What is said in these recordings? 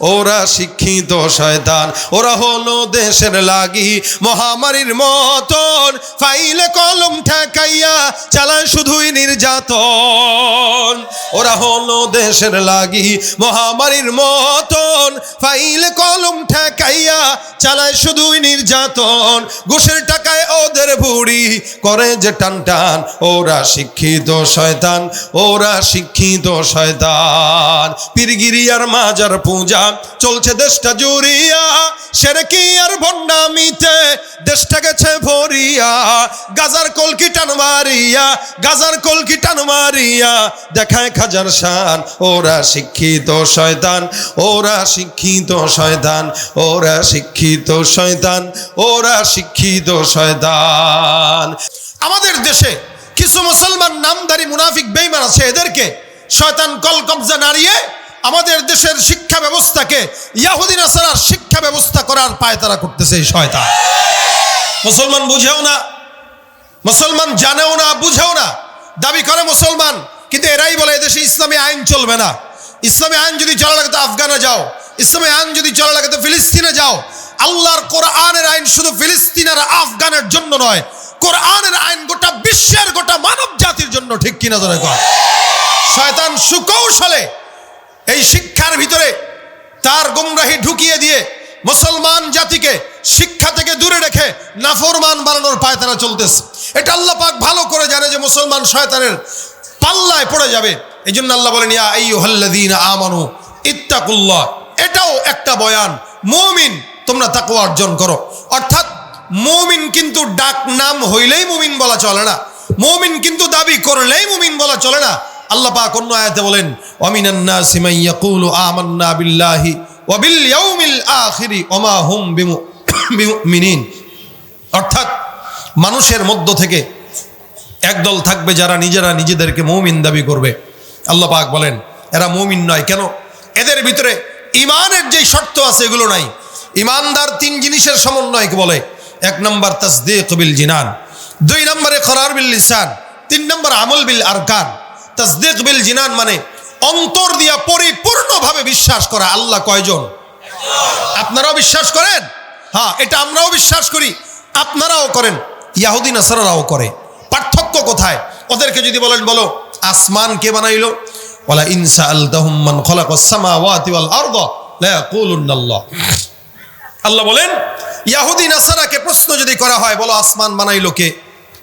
ওরা শিক্ষিত শয়তান, ওরা হলো দেশের লাগি। মহামারীর মতন ফাইলে কলম ঠেকাইয়া চালায় শুধুই নির্যাতন। ওরা হলো দেশের লাগি, মহামারীর মতন ফাইলে কলম ঠেকাইয়া চালায় শুধুই নির্যাতন। ঘুষের টাকায় ওদের বুড়ি করে যে টান টান। ওরা শিক্ষিত শয়তান, ওরা শিক্ষিত শয়তান। পীরগিরি আর মাজার পূজা চলছে দেশটা জুড়িয়া। সেরেকি আর ভণ্ডামিতে? দেশটা গেছে ভরিয়া। গাজার কলকি টান মারিয়া, গাজার কলকি টান মারিয়া। দেখায় খাজার শান, ওরা শিক্ষিত শয়তান, ওরা শিক্ষিত শয়তান, ওরা শিক্ষিত শয়তান, ওরা শিক্ষিত শয়তান। আমাদের দেশে কিছু মুসলমান নামদারি মুনাফিক বেইমান আছে, এদেরকে শয়তান কল কবজা নাড়িয়ে আমাদের দেশের শিক্ষা ব্যবস্থাকে ইয়াহুদি নাসারার শিক্ষা ব্যবস্থা করার পায় তারা করতেছে এই শয়তান। মুসলমান বুঝেও না, মুসলমান জানেও না, বুঝেও না। দাবি করে মুসলমান, কিন্তু এরাই বলে এদেশে ইসলামী আইন চলবে না। ইসলামী আইন যদি চলা লাগে তো আফগানে যাও। ইসলামী আইন যদি চলা লাগে তো ফিলিস্তিনে যাও। আল্লাহর কোরআনের আইন শুধু ফিলিস্তিন আর আফগানের জন্য নয়, কোরআনের আইন গোটা বিশ্বের গোটা মানব জাতির জন্য ঠিক কিনা ধরে কর শয়তান সুকৌশলে এই শিক্ষার ভিতরে তার গুমরাহি ঢুকিয়ে দিয়ে মুসলমান জাতিকে শিক্ষা থেকে দূরে রেখে নাফরমান বানানোর পায় তারা চলতেছে। এটা আল্লাহ পাক ভালো করে জানে যে মুসলমান শয়তানের পাল্লায় পড়ে যাবে। এই জন্য আল্লাহ বলেন, ইয়া আইয়ুহাল্লাযীনা আমানু ইত্তাকুল্লাহ। এটাও একটা বয়ান। মুমিন, তোমরা তাকওয়া অর্জন করো। অর্থাৎ মুমিন কিন্তু ডাক নাম হইলেই মুমিন বলা চলে না। মুমিন কিন্তু দাবি করলেই মুমিন বলা চলে না। আল্লাহ পাক অন্য আয়াতে বলেন ওয়ামিনান নাসি মান ইয়াকুলু আমান্না বিল্লাহি ওয়া বিল ইয়াউমিল আখিরি ওমা হুম বিমু- বিমুমিনিন। অর্থাৎ মানুষের মধ্য থেকে একদল থাকবে যারা নিজেরা নিজেদেরকে মৌমিন দাবি করবে। আল্লাহ পাক বলেন, এরা মৌমিন নয়, কেন? এদের ভিতরে ইমানের যে শর্ত আছে এগুলো নাই। ইমানদার তিন জিনিসের সমন্বয়কে বলে, এক নম্বর তসদিক বিল জিনান, দুই নম্বরে খরার বিল লিসান, তিন নম্বর আমল বিল আরকান। তসদিক বিল জিনান মানে অন্তর দিয়া পরিপূর্ণভাবে বিশ্বাস করা আল্লাহ কয়জন? আপনারাও বিশ্বাস করেন? হ্যাঁ এটা আমরাও বিশ্বাস করি, আপনারাও করেন ইয়াহুদিন আসারাও করে। পার্থক্য কোথায়? ওদেরকে যদি বলেন, বলো, আসমান কে বানাইলো? বলা ইনসা আল ইয়াকুলুন্নাল্লাহ। আল্লাহ বলেন, ইয়াহুদি নাসারাকে প্রশ্ন যদি করা হয়, বলো, আসমান বানাইলো কে?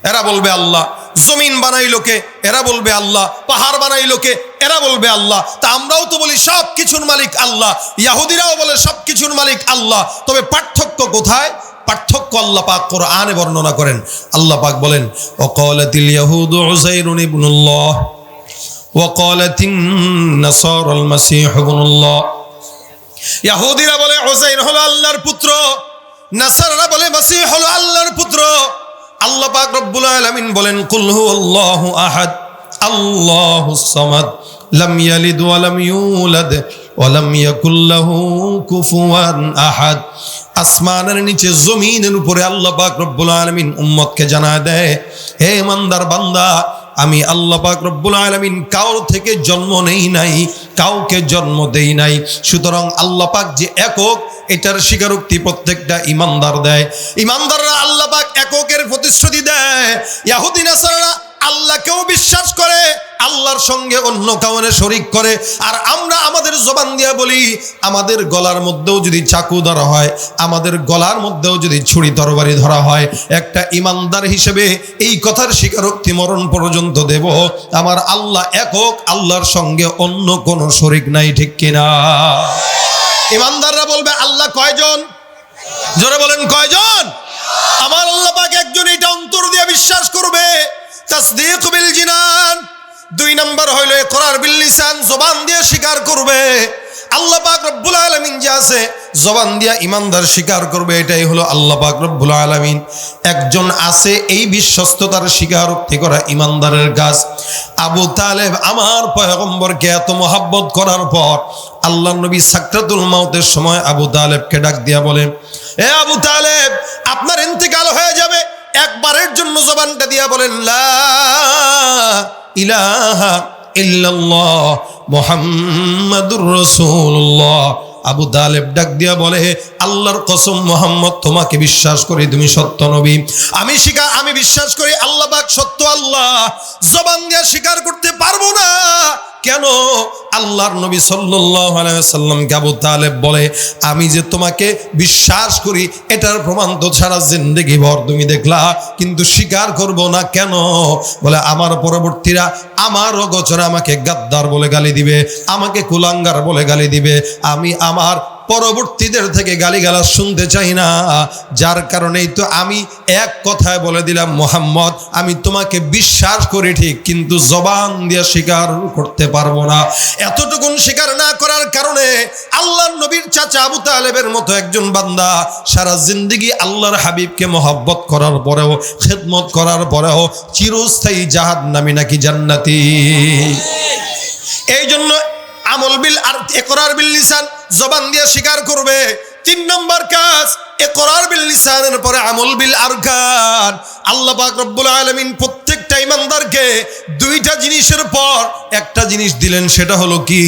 এরা বলবে আল্লাহ। জমিন বানাইলো কে? এরা বলবে আল্লাহ। পাহাড় বানাইলো কে? এরা বলবে আল্লাহ। তা আমরাও তো বলি সব কিছুর মালিক আল্লাহ। ইয়াহুদিরাও বলে সব কিছুর মালিক আল্লাহ। তবে পার্থক্য কোথায়? পার্থক্য আল্লাহ পাক কোরআনে বর্ণনা করেন। আল্লাহ পাক বলেন ওয়াকালাতিল ইয়াহুদু উযাইরুন ইবনুল্লাহ ওয়াকালাতিন নাসারাল মাসীহ ইবনুল্লাহ। ইয়াহুদিরা বলে হোসাইন হলো আল্লাহর পুত্র, নাসাররা বলে, মাসিহ হলো আল্লাহর পুত্র। আল্লাহ পাক রব্বুল আলামিন বলেন, কুল হুয়াল্লাহু আহাদ আল্লাহুস সামাদ, লাম ইয়ালিদ ওয়া লাম ইউলাদ ওয়া লাম ইয়াকুল লাহু কুফুয়ান আহাদ। আসমানের নিচে, জমিনের উপরে আল্লাহ পাক রব্বুল আলামিন উম্মতকে জানা দেয়, হে ইমানদার বান্দা আমি আল্লাহ পাক রব্বুল আলমিন কাউর থেকে জন্ম নেই নাই, কাউকে জন্ম দেই নাই। সুতরাং আল্লাহ পাক যে একক, এটার স্বীকারোক্তি প্রত্যেকটা ইমানদার দেয়। ইমানদাররা আল্লাহ পাক এককের প্রতিশ্রুতি দেয়। ইয়াহুদ্দিন নাসারারা আল্লাহকেও বিশ্বাস করে, আল্লাহর সঙ্গে অন্য কাউনে শরিক করে। আর আমরা আমাদের জবান দিয়া বলি, আমাদের গলার মধ্যেও যদি চাকু ধরা হয়, আমাদের গলার মধ্যেও যদি ছুরি তরবারি ধরা হয়, একটা ইমানদার হিসেবে এই কথার স্বীকারোক্তি মরণ পর্যন্ত দেব। আমার আল্লাহ একক আল্লাহর সঙ্গে অন্য কোনো শরিক নাই, ঠিক কিনা? ইমানদাররা বলবে, আল্লাহ কয়জন? জোরে বলেন, কয়জন? আমার আল্লাহ পাক একজন, এটা অন্তর দিয়ে বিশ্বাস করবে। তাসদিক বিল জিনান। দুই নম্বর হইল করার বিল লিসান, জবান দিয়ে স্বীকার করবে। আল্লাহ পাক রব্বুল আলামিন যে আছে, জবান দিয়া ইমানদার স্বীকার করবে, এটাই হলো আল্লাহ পাক রব্বুল আলামিন। একজন আছে এই বিশ্বস্ততার স্বীকারোক্তি করা ইমানদারের কাজ। আবু তালেব আমার পয়গম্বরকে এত মহাব্বত করার পর আল্লাহ নবী সাকরাতুল মাউতের সময় আবু তালেবকে ডাক দিয়া বলে, এ আবু তালেব, আপনার ইন্তেকাল হয়ে যাবে। একবারের জন্য জবানটা দিয়া বলেন, লা ইলাহা ইল্লাল্লাহ মুহাম্মাদুর রাসূলুল্লাহ। আবু তালেব ডাক দিয়া বলে, আল্লাহর কসম মোহাম্মদ, তোমাকে বিশ্বাস করি, তুমি সত্য নবী। আমি স্বীকার আমি বিশ্বাস করি আল্লাহ পাক সত্য আল্লাহ। জবান দিয়া স্বীকার করতে পারব না। কেন আল্লাহর নবী সাল্লাম গাবু তালেব বলে, আমি যে তোমাকে বিশ্বাস করি, এটার প্রমাণ তো সারা জিন্দেগি ভর তুমি দেখলা, কিন্তু স্বীকার করব না কেন? বলে, আমার পরবর্তীরা আমার গোচরে আমাকে গাদ্দার বলে গালি দিবে, আমাকে কুলাঙ্গার বলে গালি দিবে, আমি আমার পরবর্তীদের থেকে গালিগালাজ শুনতে চাই না। যার কারণেই তো আমি এক কথায় বলে দিলাম, মোহাম্মদ, আমি তোমাকে বিশ্বাস করি ঠিক, কিন্তু জবান দিয়ে স্বীকার করতে পারব না। এতটুকুন স্বীকার না করার কারণে আল্লাহর নবীর চাচা আবু তালেবের মতো একজন বান্দা সারা জিন্দগি আল্লাহর হাবিবকে মহব্বত করার পরেও, খেদমত করার পরেও চিরস্থায়ী জাহাদ নামি নাকি জান্নাতি। এই জন্য আমল বিল আর একরার বিল লিসান জবান দিয়ে স্বীকার করবে। তিন নম্বর কাজ একরার বিল লিসানের পরে আমল বিল আরকান। প্রত্যেকটা দুইটা জিনিসের পর একটা জিনিস দিলেন, সেটা হলো কি?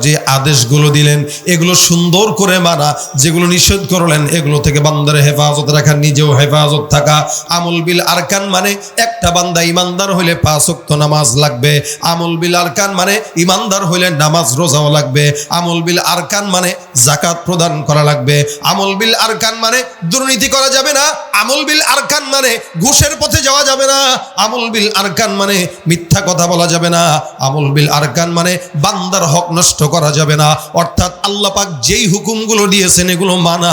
যে আদেশগুলো দিলেন, এগুলো সুন্দর করে মানা, যেগুলো নিষেধ করলেন, এগুলো থেকে বান্দারে হেফাজত রাখা, নিজেও হেফাজত থাকা। আমল বিল আরকান মানে একটা বান্দা ইমানদার হইলে পাঁচ ওয়াক্ত নামাজ লাগবে। আমল বিল আরকান মানে ইমানদার হইলে নামাজ রোজাও লাগবে। আমল বিল আরকান মানে জাকাত প্রদান করা লাগবে। আমল বিল আরকান মানে দুর্নীতি করা যাবে না, আমল বিল আরকান মানে ঘুষের পথে যাওয়া যাবে না, আমল বিল আরকান মানে মিথ্যা কথা বলা যাবে না, আমল বিল আরকান মানে বান্দার হক নষ্ট করা যাবে না। অর্থাৎ আল্লাহ পাক যেই হুকুমগুলো দিয়েছেন এগুলো মানা,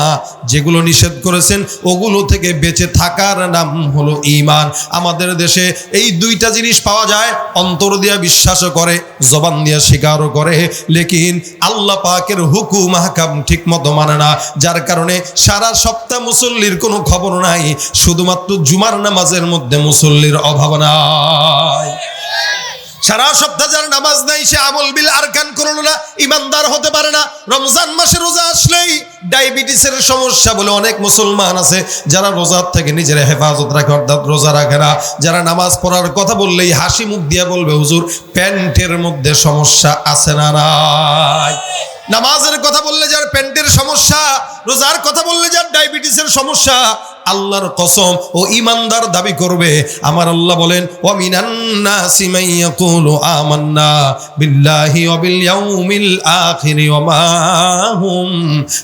যেগুলো নিষেধ করেছেন ওগুলো থেকে বেঁচে থাকার নাম হলো ঈমান। আমাদের দেশে এই দুইটা জিনিস পাওয়া যায়, অন্তর দিয়া বিশ্বাসও করে, জবান দিয়া স্বীকারও করে, লেকিন আল্লাহ পাকের হুকুম হাকাম ঠিক মতো মানে না, যার কারণে সারা সপ্তাহ মুসল্লির কোনো খবর নাই, শুধুমাত্র জুমার নামাজের মধ্যে মুসল্লির অভাব নাই। সারা সপ্তাহ যার নামাজ নাই, সে আমল বিল আরকান করল না, ইমানদার হতে পারে না। রমজান মাসে রোজা আসলেই ডায়াবেটিসের সমস্যা বলে অনেক মুসলমান আছে, যারা রোজার থেকে নিজের হেফাজত রাখে, অর্থাৎ রোজা রাখে না। যারা নামাজ পড়ার কথা বললেই হাসি মুখ দিয়ে বলবে, হুজুর, প্যান্টের মধ্যে সমস্যা আছে না নাই? নামাজের কথা বললে যার প্যান্টের সমস্যা রোজার কথা বললে যার ডায়াবেটিসের সমস্যা আল্লাহর কসম ও ইমানদার দাবি করবে। আমার আল্লাহ বলেন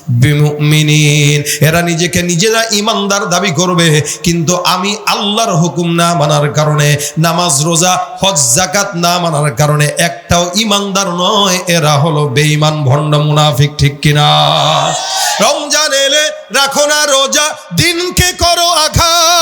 বিমুমিনিন। এরা নিজেকে নিজেরা ইমানদার দাবি করবে, কিন্তু আমি আল্লাহর হুকুম না মানার কারণে, নামাজ, রোজা, হজ জাকাত না মানার কারণে একটাও ইমানদার নয়, এরা হলো বেঈমান, ভণ্ড মুনাফিক, ঠিক কিনা? রমজান এলে রাখো না রোজা, দিনকে করো আঘাত।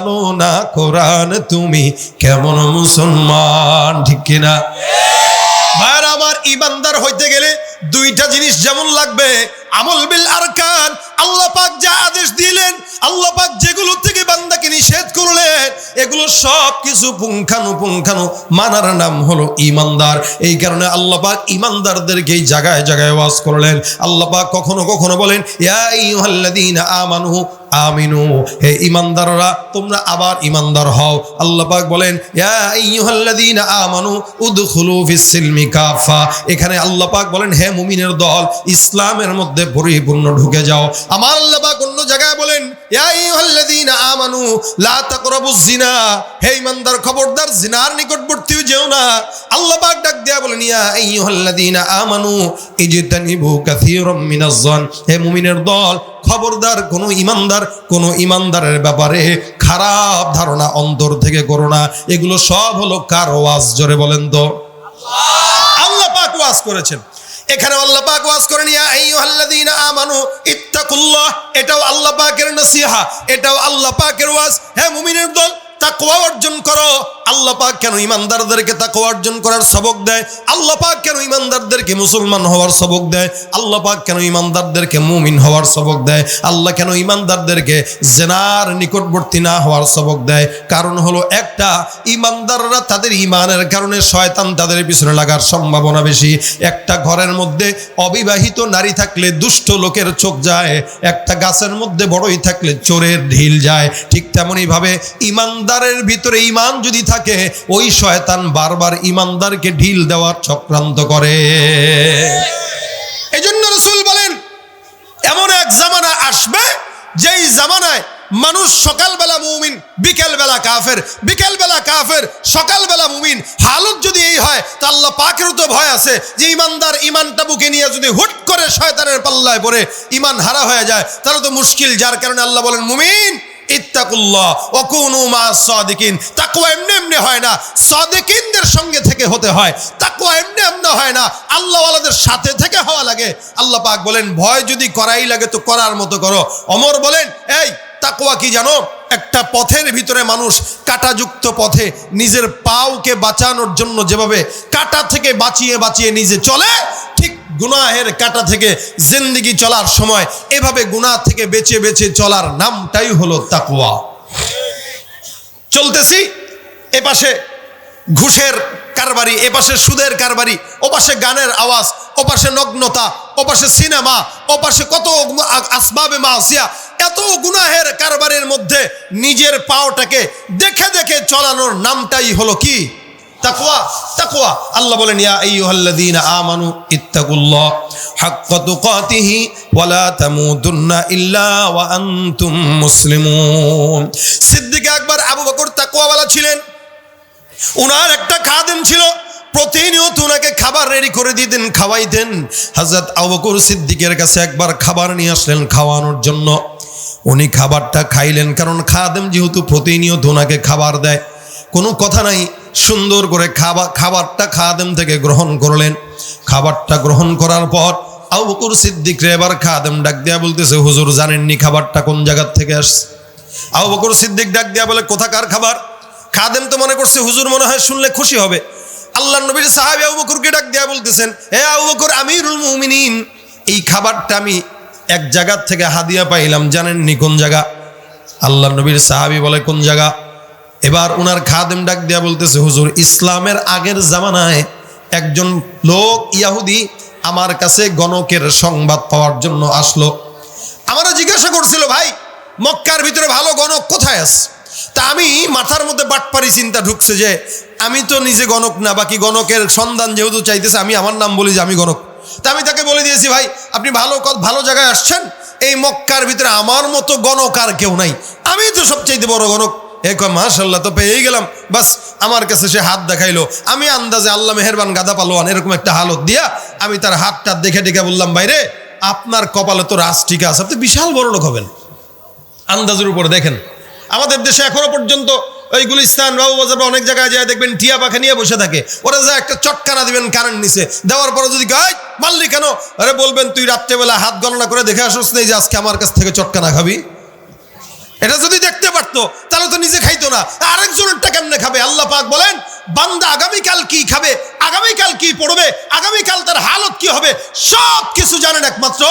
মানো না কোরআন তুমি কেমন মুসলমান, ঠিক কিনা? ভাইয়ার, আমার ইমানদার হইতে গেলে দুইটা জিনিস যেমন লাগবে। আমল বিল আরকান, আল্লাহ পাক যা আদেশ দিলেন, আল্লাহ পাক যেগুলো থেকে বান্দাকে নিষেধ করলেন, এগুলো সব কিছু পুঙ্খানু পুঙ্খানু মানার নাম হলো ইমানদার এই কারণে আল্লাহ পাক ইমানদারদেরকে জায়গায় জায়গায় ওয়াজ করলেন। আল্লাহ পাক কখনো কখনো বলেন, ইয়া আইয়ুহাল্লাযীনা আমানু আমিনু। হে ইমানদাররা, তোমরা আবার ইমানদার হও। আল্লাহ পাক বলেন আমানু উদখুলু ফিস সিলমি কাফা। এখানে আল্লাহ পাক বলেন, হে মুমিনের দল, ইসলামের মধ্যে পরিপূর্ণ ঢুকে যাও। আমার আল্লাহ পাক অন্য জায়গায় বলেন আমানু, লা তাকরাবুজ জিনা হে ইমানদার, খবরদার জিনার নিকটবর্তী যেও না। আল্লাহ পাক ডাক দেয়া বলেন, ইয়া আইয়ুহাল্লাযীনা আমানু, ইজতানিবু কাসীরাম মিনাজ জন হে মুমিনের দল খবরদার, কোন ইমানদার, কোন ইমানদারের ব্যাপারে খারাপ ধারণা অন্তর থেকে করো না। এগুলো সব হলো কার ওয়াজ? জোরে বলেন তো। আল্লাহ পাক ওয়াজ করেছেন। এখানে আল্লাহ পাক ওয়াজ করেন, ইয়া আইয়ুহাল্লাযীনা আমানু ইত্তাকুল্লাহ। এটাও আল্লাহ পাকের নসিহা, এটাও আল্লাহ পাকের ওয়াজ। হ্যাঁ মুমিনের দল তাকওয়া অর্জন করো। আল্লাহ পাক কেন ইমানদারদেরকে তাকওয়া অর্জন করার সবক দেয়? আল্লাহ পাক কেন ইমানদারদেরকে মুসলমান হওয়ার সবক দেয়? আল্লাহ পাক কেন ইমানদারদেরকে মুমিন হওয়ার সবক দেয়? আল্লাহ কেন ইমানদারদেরকে জেনার নিকটবর্তী না হওয়ার সবক দেয়? কারণ হলো একটা, ইমানদাররা তাদের ইমানের কারণে শয়তান তাদের পিছনে লাগার সম্ভাবনা বেশি। একটা ঘরের মধ্যে অবিবাহিত নারী থাকলে দুষ্ট লোকের চোখ যায়। একটা গাছের মধ্যে বড়ই থাকলে চোরের ঢিল যায়। ঠিক তেমনই ভাবে ইমানদারের ভিতরে ইমান যদি থাকে, ওই শয়তান বারবার ইমানদারকে ঢিল দেওয়ার চক্রান্ত করে। এই জন্য রসুল বলেন, এমন এক জামানা আসবে, যেই জামানায় মানুষ সকালবেলা মুমিন, বিকেলবেলা কাফের বিকেলবেলা কাফের, সকালবেলা মুমিন। হালত যদি এই হয়, তা আল্লাহ তো ভয় আছে যে ইমানদার ইমানটা বুকে নিয়ে যদি হুট করে শয়তানের পাল্লায় পড়ে ইমান হারা হয়ে যায়, তাহলে তো মুশকিল। যার কারণে আল্লাহ বলেন, মুমিন ইত্তাকুল্লাহ, ওকুনু মা সাদিকিন। তাকওয়া এমনি এমনি হয় না, সাদিকিনদের সঙ্গে থেকে হতে হয়। তাকওয়া এমনি এমনি হয় না, আল্লাহওয়ালাদের সাথে থেকে হওয়া লাগে। আল্লাহ পাক বলেন, ভয় যদি করাই লাগে তো করার মতো করো। অমর বলেন, এই, তাকওয়া কি জানো? একটা পথের ভিতরে মানুষ কাটাযুক্ত পথে নিজের পাওকে বাঁচানোর জন্য যেভাবে কাটা থেকে বাঁচিয়ে বাঁচিয়ে নিজে চলে গুনাহের কাটা থেকে জিন্দিগি চলার সময় এভাবে গুনাহ থেকে বেঁচে বেঁচে চলার নামটাই হলো তাকওয়া। চলতেছি এপাশে ঘুষের কারবারি এপাশে সুদের কারবারি ওপাশে গানের আওয়াজ ওপাশে নগ্নতা ওপাশে সিনেমা ওপাশে কত আসবাবে মাসিয়া এত গুনাহের কারবারের মধ্যে নিজের পাওটাকে দেখে দেখে চলানোর নামটাই হলো কি? আল্লাহ বলেন, ইয়া মুসলিমুন। আবু ছিলেন। উনার একটা খাদেম ছিল। প্রতিনিয়ত উনাকে খাবার রেডি করে দিতেন, খাওয়াইতেন। হাজরত আবু বকর সিদ্দিকের কাছে একবার খাবার নিয়ে আসলেন খাওয়ানোর জন্য। উনি খাবারটা খাইলেন, কারণ খাদেম যেহেতু প্রতিনিয়ত ওনাকে খাবার দেয়, কোনো কথা নাই। সুন্দর করে খাবার, খাবারটা খাদেম থেকে গ্রহণ করলেন। খাবারটা গ্রহণ করার পর আবু বকর সিদ্দিক রে এবার খাদেম ডাক দেয়া বলতেছে, হুজুর, জানেননি খাবারটা কোন জায়গার থেকে আসছে? আবু বকর সিদ্দিক ডাক দেয়া বলে, কোথাকার খাবার? খাদেম তো মনে করছে, হুজুর, মনে হয় শুনলে খুশি হবে। আল্লাহ নবীর সাহাবি আবু বকরকে ডাক দেয়া বলতেছেন হে আবু বকর আমিরুল মুমিনিন, এই খাবারটা আমি এক জায়গার থেকে হাদিয়া পাইলাম, জানেননি কোন জায়গা? আল্লাহ নবীর সাহাবি বলে, কোন জায়গা? এবার ওনার খাদেম ডাক দেয়া বলতেছে, হুজুর, ইসলামের আগের জামানায় একজন লোক ইয়াহুদি আমার কাছে গণকের সংবাদ পাওয়ার জন্য আসলো। আমরা জিজ্ঞাসা করছিল, ভাই, মক্কার ভিতরে ভালো গণক কোথায় আছে? তা আমি মাথার মধ্যে বাটপারি চিন্তা ঢুকছে যে, আমি তো নিজে গণক না, বাকি গণকের সন্ধান যেহেতু চাইতেছে, আমি আমার নাম বলি যে আমি গণক। তা আমি তাকে বলে দিয়েছি, ভাই, আপনি ভালো ভালো জায়গায় আসছেন, এই মক্কার ভিতরে আমার মতো গণক আর কেউ নাই। আমি তো সবচাইতে বড় গণক। এ কয় মাশাল্লাহ তো পেয়েই গেলাম। বাস, আমার কাছে সে হাত দেখাইলো। আমি আন্দাজে আল্লাহ মেহেরবান গাদা পালোয়ান, এরকম একটা হালত দিয়া আমি তার হাতটা দেখে দেখে বললাম বাইরে আপনার কপালে তো রাজ ঠিক আছে, আপনি বিশাল বড় লোক হবেন। আন্দাজের উপর দেখেন। আমাদের দেশে এখনও পর্যন্ত ওই গুলিস্তান, বাবু বাজার বা অনেক জায়গায় যায়, দেখবেন টিয়া পাখা নিয়ে বসে থাকে। ওরা যা একটা চটকানা দিবেন কারেন্ট নিচে। দেওয়ার পরে যদি গায় মারলি কেন? আরে বলবেন, তুই রাত্রেবেলা হাত গণনা করে দেখে আসোস নেই যে আজকে আমার কাছ থেকে চটকানা খাবি? এটা যদি দেখতে পারতো, তাহলে তো নিজে খাইতো না। আরেকজনেরটা কেমনে খাবে? আল্লাহ পাক বলেন, বান্দা আগামীকাল কি খাবে, আগামীকাল কি পড়বে, আগামীকাল তার হালত কি হবে, সব কিছু জানেন একমাত্র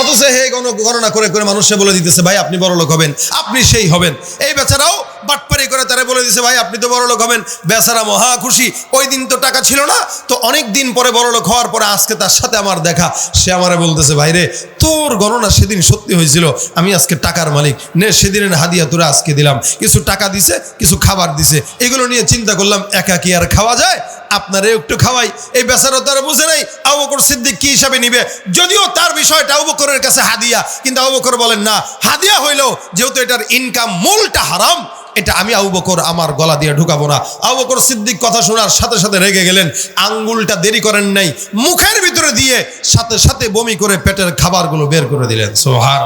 অথচ হে গণ, গণনা করে করে মানুষে বলে দিতেছে, ভাই, আপনি বড় লোক হবেন, আপনি সেই হবেন। এই বেচারাও বাটপারি করে তারা বলে দিছে, ভাই, আপনি তো বড় লোক হবেন। বেচারা মহা খুশি। ওই দিন তো টাকা ছিল না, তো অনেক দিন পরে বড় লোক হওয়ার পরে আজকে তার সাথে আমার দেখা। সে আমারে বলতেছে, ভাই রে তোর গণনা সেদিন সত্যি হয়েছিল? আমি আজকে টাকার মালিক। নে, সেদিনের হাদিয়া তোরা আজকে দিলাম। কিছু টাকা দিছে, কিছু খাবার দিছে। এগুলো নিয়ে চিন্তা করলাম, একা কি আর খাওয়া যায়? আপনারে একটু খাওয়াই। এই বেচারা তারা বুঝে নাই, আবু বকর সিদ্দিক কি হিসাবে নিবে? যদিও তার বিষয়টা আবু বকরের কাছে হাদিয়া, কিন্তু আবু বকর বলেন না, হাদিয়া হইলেও যেহেতু এটার ইনকাম মূলটা হারাম এটা আমি আবু বকর আমার গলা দিয়ে ঢুকাবো না। আবু বকর সিদ্দিক কথা শোনার সাথে সাথে রেগে গেলেন। আঙ্গুলটা দেরি করেন নাই, মুখের ভিতরে দিয়ে সাথে সাথে বমি করে পেটের খাবারগুলো বের করে দিলেন। সোহার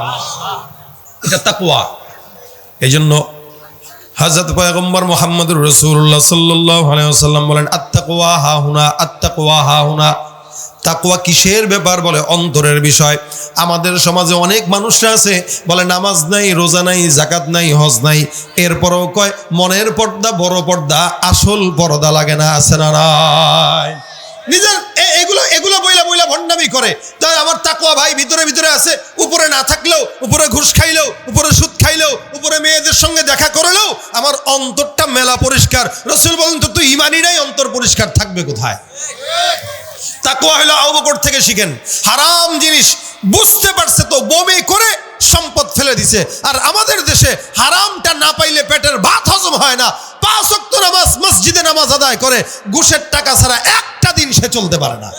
এটা তাকুয়া এই জন্য হজরত পয়গম্বর মোহাম্মদুর রসুল্লাহ সাল্লাম বলেন আত্মাকুয়া হা হুনা আত্মাকুয়া হা হুনা। তাকুয়া কিসের ব্যাপার বলে? অন্তরের বিষয়। আমাদের সমাজে অনেক মানুষরা আছে, বলে নামাজ নাই, রোজা নাই জাকাত নাই, হজ নাই। এরপরও কয়, মনের পর্দা, বড় পর্দা, আসল পর্দা লাগে না, আছে না নাই? নিজের এগুলো এগুলো বইলা বইলা ভণ্ডামি করে। তাই আমার তাকুয়া ভাই ভিতরে ভিতরে আছে, উপরে না থাকলেও, উপরে ঘুষ খাইলেও, উপরে সুদ খাইলেও, উপরে মেয়েদের সঙ্গে দেখা করলেও, আমার অন্তরটা মেলা পরিষ্কার। রসুল বলেন তো, তুই ইমানই নাই, অন্তর পরিষ্কার থাকবে কোথায়? তাকুয়া হলো আবকর থেকে শিখেন। হারাম জিনিস বুঝতে পারছে তো বমি করে সম্পদ ফেলে দিছে। আর আমাদের দেশে হারামটা না পাইলে পেটের ভাত হজম হয় না। পাঁচ অক্ত নামাজ মসজিদে নামাজ আদায় করে, ঘুষের টাকা ছাড়া একটা দিন সে চলতে পারে না।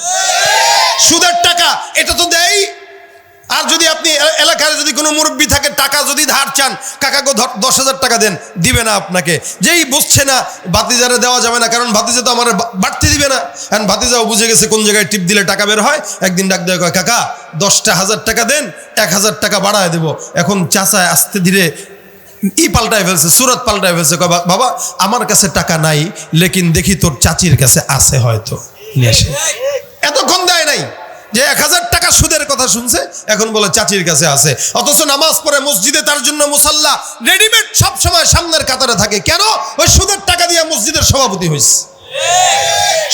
সুদের টাকা, এটা তো দেয় আর যদি আপনি এ- এলাকায় যদি কোনো মুরব্বী থাকে, টাকা যদি ধার চান, কাকাকে দশ হাজার টাকা দেন, দিবে না আপনাকে। যেই বুঝছে না, ভাতিজারে দেওয়া যাবে না, কারণ ভাতিজা তো আমার বাড়তে দিবে না। এখন ভাতিজাও বুঝে গেছে কোন জায়গায় টিপ দিলে টাকা বের হয়, একদিন ডাক দেয়, কয়, কাকা, দশটা হাজার টাকা দেন, এক হাজার টাকা বাড়ায় দেবো। এখন চাচায় আস্তে ধীরে ই পাল্টায় ফেলছে, সুরত পাল্টায় ফেলছে বাবা, আমার কাছে টাকা নাই, লেকিন দেখি তোর চাচির কাছে আছে হয়তো। নিয়ে আসে। এতক্ষণ দেয় নাই। যে এক হাজার টাকা সুদের কথা শুনছে, এখন বলে চাচির কাছে আছে। অথচ নামাজ পড়ে মসজিদে তার জন্য মুসাল্লা রেডিমেড সব সময় সামনের কাতারে থাকে। কেন? ওই সুদের টাকা দিয়ে মসজিদের সভাপতি হয়েছে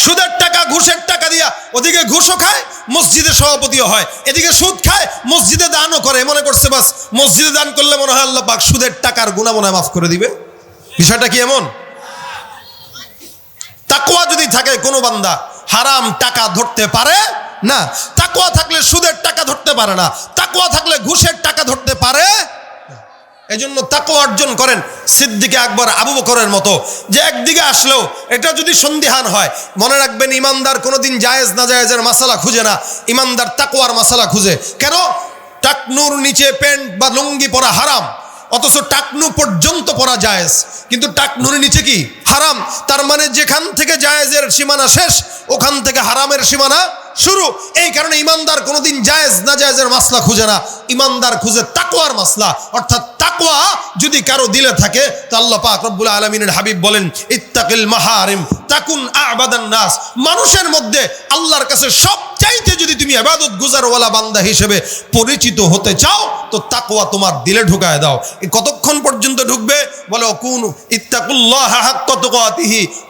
সুদের টাকা, ঘুষের টাকা দিয়া ওদিকে ঘুষও খায়, মসজিদে সভাপতিও হয়। এদিকে সুদ খায়, মসজিদে দানও করে। মনে করছে বাস, মসজিদে দান করলে মনে হয় আল্লাহ পাক সুদের টাকার গুণা মনে মাফ করে দিবে। বিষয়টা কি এমন? তাকুয়া যদি থাকে কোনো বান্দা, হারাম টাকা ধরতে পারে না তাকুয়া থাকলে সুদের টাকা ধরতে পারে না তাকুয়া থাকলে ঘুষের টাকা ধরতে পারে এই জন্য তাকুয়া অর্জন করেন সিদ্দিকে আকবর আবু বকরের মতো, যে একদিকে আসলেও এটা যদি সন্দিহান হয়, মনে রাখবেন ইমানদার কোনোদিন জায়েজ না জায়েজের মাসালা খুঁজে না, ইমানদার তাকুয়ার মাসালা খুঁজে। কেন? টাকনুর নিচে প্যান্ট বা লুঙ্গি পরা হারাম, অথচ টাকনু পর্যন্ত পরা জায়েজ। কিন্তু টাকনুর নিচে কি? হারাম। তার মানে যেখান থেকে জায়েজের সীমানা শেষ, ওখান থেকে হারামের সীমানা শুরু। এই কারণে ইমানদার কোনোদিন জায়েজ, না জায়েজের মাসলা খুঁজে না। ইমানদার খুঁজে তাকুয়ার মাসলা। অর্থাৎ তাকুয়া যদি কারও দিলে থাকে, তো আল্লাহ পাক রব্বুল আলমিনের হাবিব বলেন, ইত্তাকিল মাহারিম, তাকুন আবাদান নাস। মানুষের মধ্যে আল্লাহর কাছে সব চাইতে যদি তুমি আবাদত গুজারওয়ালা বান্দা হিসেবে পরিচিত হতে চাও, তো তাকওয়া তোমার দিলে ঢুকায় দাও। এ কতক্ষণ পর্যন্ত ঢুকবে? বলো, কুন ইত্তাকুল্লাহ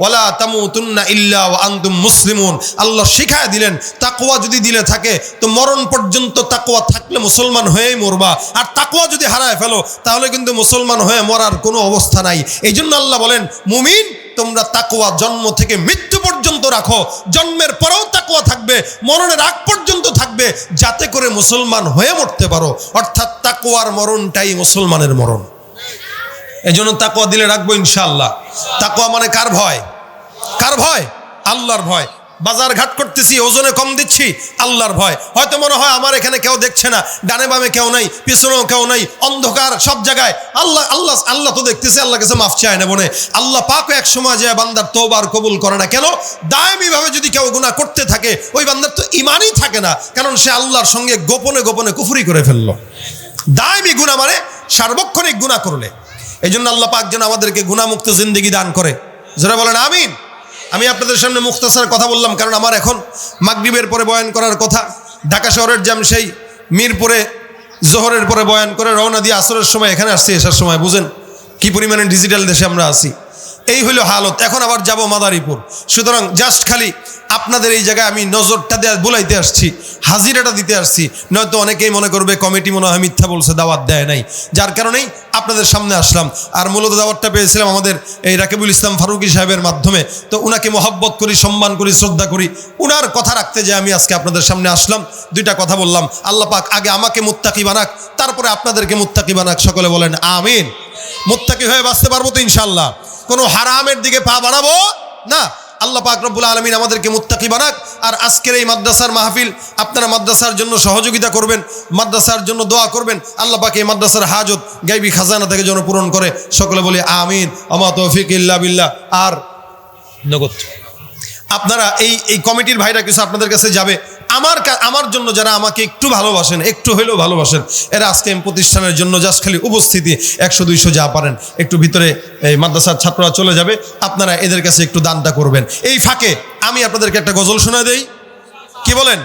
ওয়ালা তামুতুন্না ইল্লা ওয়া আনতুম মুসলিমুন। আল্লাহ শিখায় দিলেন, তাকওয়া যদি দিলে থাকে, তো মরণ পর্যন্ত তাকওয়া থাকলে মুসলমান হয়েই মরবা। আর তাকওয়া যদি হারায় ফেলো, তাহলে কিন্তু মুসলমান হয়ে মরার কোনো অবস্থা নাই। এই জন্য আল্লাহ বলেন, মুমিন তোমরা তাকুয়া জন্ম থেকে মৃত্যু পর্যন্ত রাখো। জন্মের পরেও তাকুয়া থাকবে, মরণের আগ পর্যন্ত থাকবে, যাতে করে মুসলমান হয়ে মরতে পারো। অর্থাৎ তাকোয়ার মরণটাই মুসলমানের মরণ। এই জন্য তাকুয়া দিলে রাখব ইনশাল্লাহ তাকুয়া মানে কার ভয়? কার ভয়? আল্লাহর ভয়। বাজার ঘাট করতেছি, ওজনে কম দিচ্ছি, আল্লাহর ভয়। হয়তো মনে হয় আমার এখানে কেউ দেখছে না, ডানে বামে কেউ নাই, পিছনেও কেউ নাই, অন্ধকার সব জায়গায়। আল্লাহ আল্লাহ আল্লাহ তো দেখতেছে, আল্লাহ কাছে মাফ চায় না বনে আল্লাহ পাকও এক সময় যায় বান্দার তো তোবার কবুল করে না। কেন? দায়মিভাবে যদি কেউ গুণা করতে থাকে, ওই বান্দার তো ইমানই থাকে না, কারণ সে আল্লাহর সঙ্গে গোপনে গোপনে কুফুরি করে ফেলল। দায়মি গুণা মানে সার্বক্ষণিক গুণা করলে। এই জন্য আল্লাহ পাক যেন আমাদেরকে গুণামুক্ত জিন্দগি দান করে। যারা বলেন, আমিন। আমি আপনাদের সামনে মুক্তাসার কথা বললাম, কারণ আমার এখন মাগরীবের পরে বয়ান করার কথা, ঢাকা শহরের জ্যাম সেই মিরপুরে, জোহরের পরে বয়ান করে রওনা দিয়ে আসরের সময় এখানে আসছি, এসার সময়, বুঝেন? কি পরিমাণে ডিজিটাল দেশে আমরা আছি। এই হলো হালত, এখন আবার যাব মাদারীপুর। সুতরাং জাস্ট খালি আপনাদের এই জায়গায় আমি নজরটা দেওয়া বুলাইতে আসছি, হাজিরাটা দিতে আসছি। নয়তো অনেকেই মনে করবে, কমিটি মনে হয় মিথ্যা বলছে, দাওয়াত দেয় নাই। যার কারণেই আপনাদের সামনে আসলাম। আর মূলত দাওয়াতটা পেয়েছিলাম আমাদের এই রাকিবুল ইসলাম ফারুকি সাহেবের মাধ্যমে। তো উনাকে মহব্বত করি, সম্মান করি, শ্রদ্ধা করি। উনার কথা রাখতে যে আমি আজকে আপনাদের সামনে আসলাম। দুইটা কথা বললাম। আল্লাহ পাক আগে আমাকে মুত্তাকি বানাক, তারপরে আপনাদেরকে মুত্তাকি বানাক। সকলে বলেন, আমিন। মুত্তাকি হয়ে বাঁচতে পারব তো ইনশাল্লাহ কোনো হারামের দিকে পা বাড়াবো না। আল্লাহ পাক রব্বুল আলমিন আমাদেরকে মুত্তাকি বানাক। আর আজকের এই মাদ্রাসার মাহফিল আপনারা মাদ্রাসার জন্য সহযোগিতা করবেন মাদ্রাসার জন্য দোয়া করবেন। আল্লাহ পাক এই মাদ্রাসার হাজত গাইবি খাজানা থেকে যেন পূরণ করে। সকলে বলি আমিন। আমা তৌফিক ইল্লা বিল্লাহ। আর নগদ। আপনারা এই এই কমিটির ভাইরা কিছু আপনাদের কাছে যাবে। আমার আমার জন্য যারা আমাকে একটু ভালোবাসেন, একটু হইলেও ভালোবাসেন, এরা আজকে প্রতিষ্ঠানের জন্য জাস্ট খালি উপস্থিতি, একশো, দুইশো যা পারেন। একটু ভিতরে এই মাদ্রাসার ছাত্ররা চলে যাবে, আপনারা এদের কাছে একটু দানটা করবেন। এই ফাঁকে আমি আপনাদেরকে একটা গজল শোনা দেই। কি বলেন?